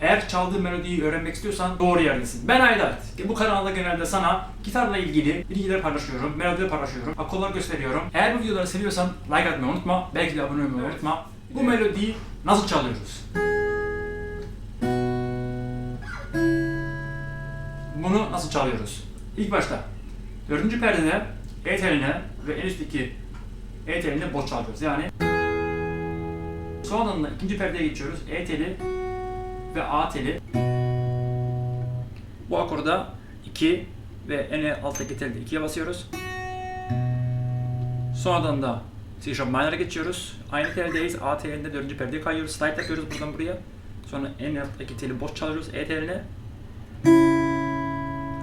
Eğer çaldığın melodiyi öğrenmek istiyorsan doğru yerdesin. Ben Aydat. Bu kanalda genelde sana gitarla ilgili bilgiler paylaşıyorum, melodiler paylaşıyorum, akorlar gösteriyorum. Eğer bu videoları seviyorsan like atmayı unutma, belki de abone olmayı unutma. Bu melodiyi nasıl çalıyoruz? Bunu nasıl çalıyoruz? İlk başta dördüncü perdede E teline ve en üstteki E teline boş çalıyoruz. Yani Sonradan da ikinci perdeye geçiyoruz. E teli ve A teli. Bu akorda 2 ve en alttaki telde 2'ye basıyoruz. Sonradan da C sharp minor'a geçiyoruz. Aynı teldeyiz. A telinde dördüncü perdeye kayıyoruz. Slide yapıyoruz buradan buraya. Sonra en alttaki teli boş çalıyoruz E teline.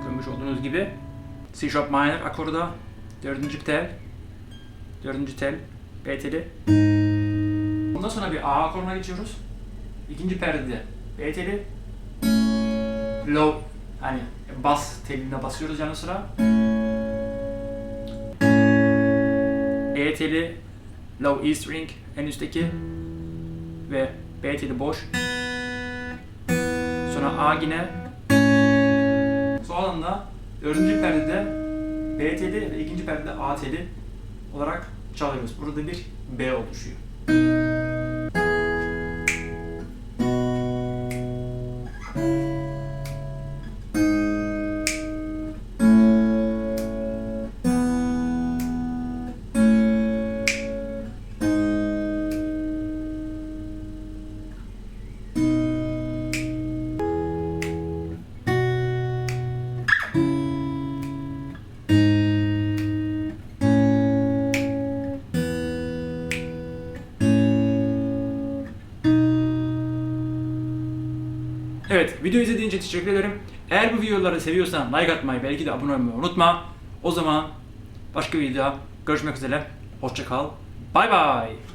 Görmüş olduğunuz gibi C sharp minor akorda dördüncü tel, dördüncü tel, B teli. Ondan sonra bir A akoruna geçiyoruz. İkinci perdede B teli, low hani bas teline basıyoruz yanı sıra. E teli, low E string en üstteki ve B teli boş. Sonra A yine. Sonra da dördüncü perdede B teli ve ikinci perdede A teli olarak çalıyoruz. Burada bir B oluşuyor. Evet, video izlediğin için teşekkür ederim. Eğer bu videoları seviyorsan like atmayı, belki de abone olmayı unutma. O zaman başka bir videoda görüşmek üzere. Hoşça kal. Bay bay.